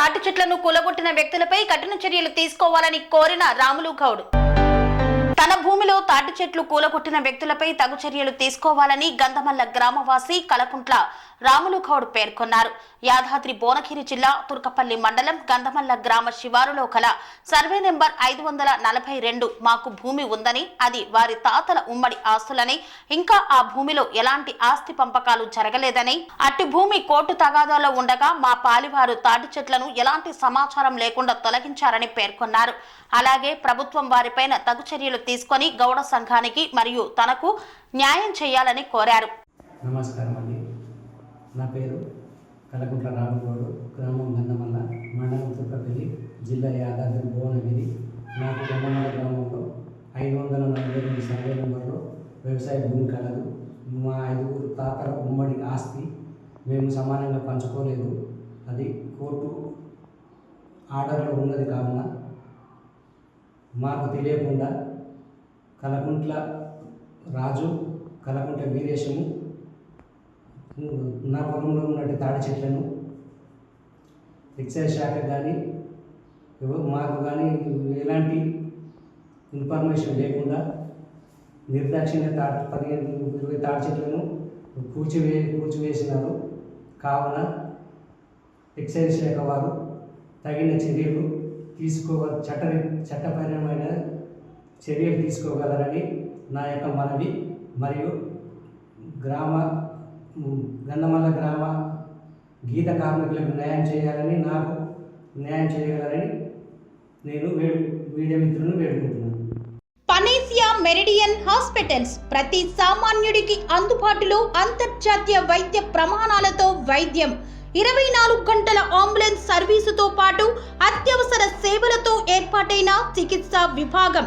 తాటి చెట్లను కూలగొట్టిన వ్యక్తులపై కఠిన చర్యలు తీసుకోవాలని కోరిన రాములు గౌడ్. తన భూమిలో తాటి చెట్లు కూలగొట్టిన వ్యక్తులపై తగు చర్యలు తీసుకోవాలని గంధమల్ల గ్రామవాసి కలకుంట్ల రాములు గౌడ్ పేర్కొన్నారు. యాదాద్రి భువనగిరి జిల్లా తుర్కపల్లి మండలం గంధమల్ల గ్రామ శివారులో కల సర్వే నెంబర్ ఐదు వందల నలభై రెండు మాకు భూమి ఉందని అది వారి తాతల ఉమ్మడి ఆస్తులని ఇంకా ఆ భూమిలో ఎలాంటి ఆస్తి పంపకాలు జరగలేదని అట్టి భూమి కోర్టు తగాదాలో ఉండగా మా పాలివారు తాటి చెట్లను ఎలాంటి సమాచారం లేకుండా తొలగించారని పేర్కొన్నారు. అలాగే ప్రభుత్వం వారిపైన తగు చర్యలు తీసుకొని గౌడ సంఘానికి మరియు తనకు న్యాయం చేయాలని కోరారు. నమస్కారం నా పేరు కలగుంట్ల రామగౌడు గ్రామం గంధమల్ల మండలం తుర్కపల్లి జిల్లా యాదాద్రి భువనగిరి. నాకు గంధమల్ల గ్రామంలో ఐదు వందల నలభై ఎనిమిది సర్వే నెంబర్లో వ్యవసాయ భూమి కలదు. మా ఐదుగురు తాతల ఉమ్మడి ఆస్తి మేము సమానంగా పంచుకోలేదు. అది కోర్టు ఆర్డర్లో ఉన్నది కావున మాకు తెలియకుండా కలకుంట్ల రాజు కలకుంట్ల వీరేశము నా పొలంలో ఉన్నట్టు తాడి చెట్లను ఎక్సైజ్ శాఖ కానీ మాకు కానీ ఎలాంటి ఇన్ఫర్మేషన్ లేకుండా నిర్దాక్షిణ్య తాటి పదిహేను ఇరవై తాడి చెట్లను కూర్చివే కూర్చివేసినారు. కావున ఎక్సైజ్ శాఖ వారు తగిన చర్యలు తీసుకోవ చట్ట చట్టపరమైన చర్యలు తీసుకోగలరని నా యొక్క మనవి. మరియు గ్రామ గంధమల్ల గ్రామ గీత కార్మికులకు న్యాయం చేయాలని నాకు న్యాయం చేయగలరని నేను వే మీడియా మిత్రులను వేడుకుంటున్నాను. పనేసియా మెరిడియన్ హాస్పిటల్స్ ప్రతి సామాన్యుడికి అందుబాటులో అంతర్జాతీయ వైద్య ప్రమాణాలతో వైద్యం. ఇరవై నాలుగు గంటల అంబులెన్స్ సర్వీసుతో పాటు అత్యవసర సేవలతో ఏర్పాటైన చికిత్సా విభాగం.